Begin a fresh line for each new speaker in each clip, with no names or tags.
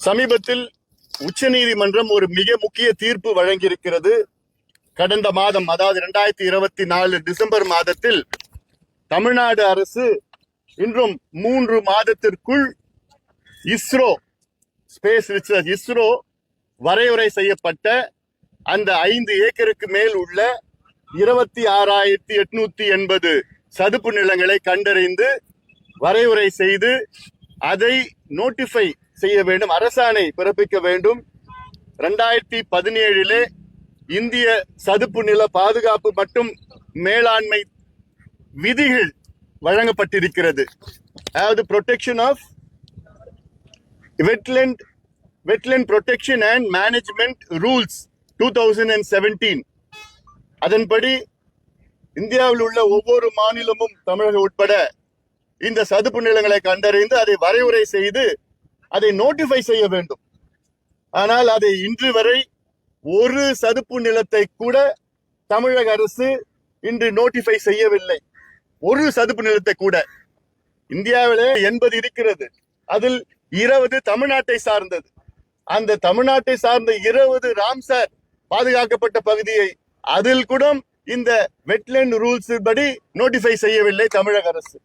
சமீபத்தில் உச்சநீதிமன்றம் ஒரு மிக முக்கிய தீர்ப்பு வழங்கியிருக்கிறது. கடந்த மாதம் அதாவது இரண்டாயிரத்தி இருபத்தி நாலு டிசம்பர் மாதத்தில் தமிழ்நாடு அரசு இன்றும் மூன்று மாதத்திற்குள் இஸ்ரோ ஸ்பேஸ் ரிசர்ச் இஸ்ரோ வரையறை செய்யப்பட்ட அந்த ஐந்து ஏக்கருக்கு மேல் உள்ள இருபத்தி ஆறாயிரத்தி எட்நூத்தி எண்பது சதுப்பு நிலங்களை கண்டறிந்து வரையுறை செய்து அதை நோட்டிஃபை செய்ய வேண்டும் அரசாணை பிறப்பிக்க வேண்டும். ரெண்டாயிரத்தி பதினேழிலே இந்திய சதுப்பு நில பாதுகாப்பு மற்றும் மேலாண்மை விதிகள் வழங்கப்பட்டிருக்கிறது. அதாவது protection of wetland wetland protection and management rules two thousand and seventeen அதன்படி இந்தியாவில் உள்ள ஒவ்வொரு மாநிலமும் தமிழகம் உட்பட இந்த சதுப்பு நிலங்களை கண்டறிந்து அதை வரைவுரை செய்து அதை நோட்டிஃபை செய்ய வேண்டும். ஆனால் அதை இன்று வரை ஒரு சதுப்பு நிலத்தை கூட தமிழக அரசு இன்று நோட்டிஃபை செய்யவில்லை. ஒரு சதுப்பு நிலத்தை கூட. இந்தியாவிலே எண்பது இருக்கிறது. அதில் இருபது தமிழ்நாட்டை சார்ந்தது. அந்த தமிழ்நாட்டை சார்ந்த இருபது ராம்சார் பாதுகாக்கப்பட்ட பகுதியை அதில் கூட இந்த வெட்லேண்ட் ரூல்ஸ் படி நோட்டிஃபை செய்யவில்லை தமிழக அரசு.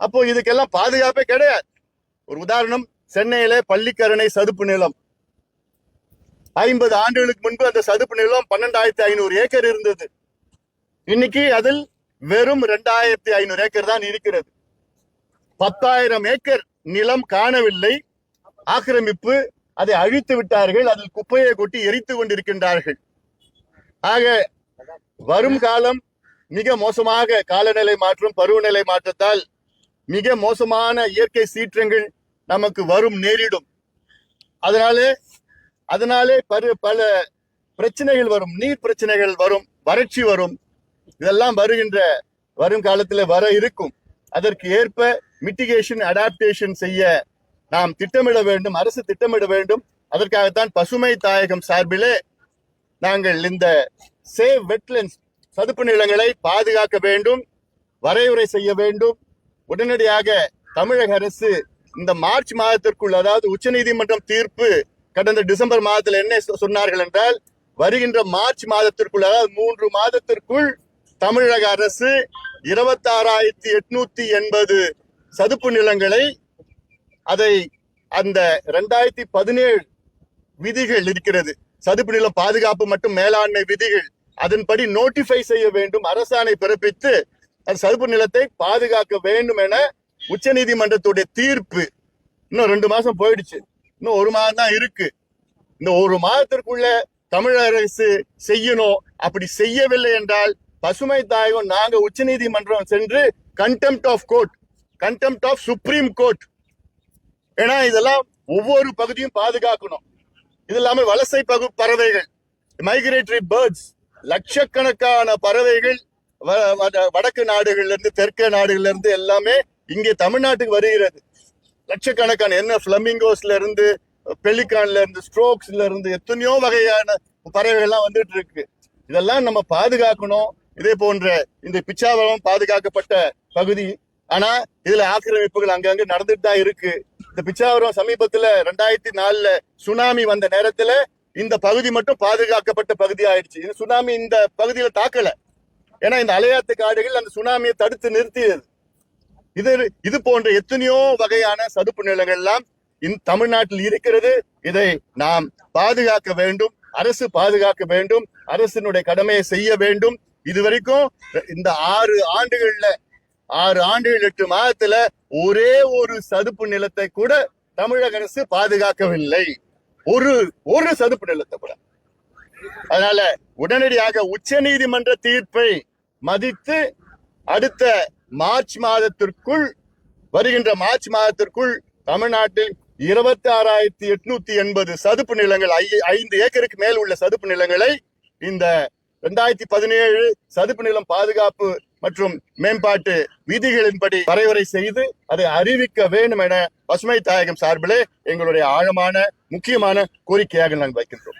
அப்போ இதுக்கெல்லாம் பாதுகாப்பே கிடையாது. ஒரு உதாரணம் சென்னையில பள்ளிக்கரணை சதுப்பு நிலம். ஐம்பது ஆண்டுகளுக்கு முன்பு அந்த சதுப்பு நிலம் பன்னெண்டாயிரத்தி ஐநூறு ஏக்கர் இருந்தது. இன்னைக்கு அதில் வெறும் ரெண்டாயிரத்தி ஐநூறு ஏக்கர் தான் இருக்கிறது. பத்தாயிரம் ஏக்கர் நிலம் காணவில்லை. ஆக்கிரமிப்பு அதை அழித்து விட்டார்கள். அதில் குப்பையை கொட்டி எரித்து கொண்டிருக்கின்றார்கள். ஆக வரும் காலம் மிக மோசமாக காலநிலை மாற்றம் பருவநிலை மாற்றத்தால் மிக மோசமான இயற்கை சீற்றங்கள் நமக்கு வரும் நேரிடும். அதனாலே அதனாலே பரு பல பிரச்சனைகள் வரும். நீர் பிரச்சனைகள் வரும் வறட்சி வரும். இதெல்லாம் வருகின்ற வரும் காலத்தில் வர இருக்கும். அதற்கு ஏற்ப மிட்டிகேஷன் அடாப்டேஷன் செய்ய நாம் திட்டமிட வேண்டும் அரசு திட்டமிட வேண்டும். அதற்காகத்தான் பசுமை தாயகம் சார்பிலே நாங்கள் இந்த சேவ் வெட்லண்ட்ஸ் சதுப்பு நிலங்களை பாதுகாக்க வேண்டும் வரைவுரை செய்ய வேண்டும். உடனடியாக தமிழக அரசு இந்த மார்ச் மாதத்திற்குள் அதாவது உச்சநீதிமன்றம் தீர்ப்பு கடந்த டிசம்பர் மாதத்தில் என்ன சொன்னார்கள் என்றால் வருகின்ற மார்ச் மாதத்திற்குள் அதாவது மூன்று மாதத்திற்குள் தமிழக அரசு இருபத்தாறாயிரத்தி எட்நூத்தி எண்பது சதுப்பு நிலங்களை அதை அந்த ரெண்டாயிரத்தி பதினேழு விதிகள் இருக்கிறது. சதுப்பு நிலம் பாதுகாப்பு மற்றும் மேலாண்மை விதிகள் அதன்படி நோட்டிஃபை செய்ய வேண்டும் அரசாணை பிறப்பித்து அந்த சதுப்பு நிலத்தை பாதுகாக்க வேண்டும் என உச்சநீதிமன்றத்துடைய தீர்ப்பு இன்னும் ரெண்டு மாசம் போயிடுச்சு. இன்னும் ஒரு மாதம் தான் இருக்கு. இந்த ஒரு மாதத்திற்குள்ள தமிழக அரசு செய்யணும். அப்படி செய்யவில்லை என்றால் பசுமை தாயகம் நாங்க உச்சநீதிமன்றம் சென்று contempt of court contempt of supreme court ஏன்னா இதெல்லாம் ஒவ்வொரு பகுதியும் பாதுகாக்கணும். இது இல்லாம வலசை பகு பறவைகள் மைக்ரேட்டரி பேர்ட்ஸ் லட்சக்கணக்கான பறவைகள் வ- வட- வடக்கு நாடுகள்ல இருந்து தெற்கு நாடுகள்ல இருந்து எல்லாமே இங்கே தமிழ்நாட்டுக்கு வருகிறது. லட்சக்கணக்கான என்ன ஃப்ளமிங்கோஸ்ல இருந்து பெலிகான்ல இருந்து ஸ்ட்ரோக்ஸ்ல இருந்து எத்தனையோ வகையான பறவைகள்லாம் வந்துட்டு இருக்கு. இதெல்லாம் நம்ம பாதுகாக்கணும். இதே போன்ற இந்த பிச்சாவரம் பாதுகாக்கப்பட்ட பகுதி. ஆனா இதுல ஆக்கிரமிப்புகள் அங்கங்க நடந்துட்டு தான் இருக்கு. இந்த பிச்சாவரம் சமீபத்துல ரெண்டாயிரத்தி நாலுல சுனாமி வந்த நேரத்துல இந்த பகுதி மட்டும் பாதுகாக்கப்பட்ட பகுதி ஆயிடுச்சு. இந்த சுனாமி இந்த பகுதியில தாக்கல. ஏன்னா இந்த அலையாத்து காடுகள் அந்த சுனாமியை தடுத்து நிறுத்தியது. இது இது போன்ற எத்தனையோ வகையான சதுப்பு நிலங்கள் எல்லாம் தமிழ்நாட்டில் இருக்கிறது. இதை நாம் பாதுகாக்க வேண்டும். அரசு பாதுகாக்க வேண்டும். அரசினுடைய கடமையை செய்ய வேண்டும். இதுவரைக்கும் இந்த ஆறு ஆண்டுகள்ல ஆறு ஆண்டுகள் எட்டு மாதத்துல ஒரே ஒரு சதுப்பு நிலத்தை கூட தமிழக அரசு பாதுகாக்கவில்லை. ஒரு ஒரு சதுப்பு நிலத்தை கூட. அதனால உடனடியாக உச்ச நீதிமன்ற தீர்ப்பை மதித்து அடுத்த மார்ச் மாதத்திற்குள் வருகின்ற மார்ச் மாதத்திற்குள் தமிழ்நாட்டில் இருபத்தி ஆறாயிரத்தி எட்நூத்தி எண்பது சதுப்பு நிலங்கள் ஐ- ஐந்து ஏக்கருக்கு மேல் உள்ள சதுப்பு நிலங்களை இந்த ரெண்டாயிரத்தி பதினேழு சதுப்பு நிலம் பாதுகாப்பு மற்றும் மேம்பாட்டு விதிகளின்படி வரைவரை செய்து அதை அறிவிக்க வேண்டும் என பசுமை தாயகம் சார்பிலே எங்களுடைய ஆழமான முக்கியமான கோரிக்கையாக நாங்கள் வைக்கின்றோம்.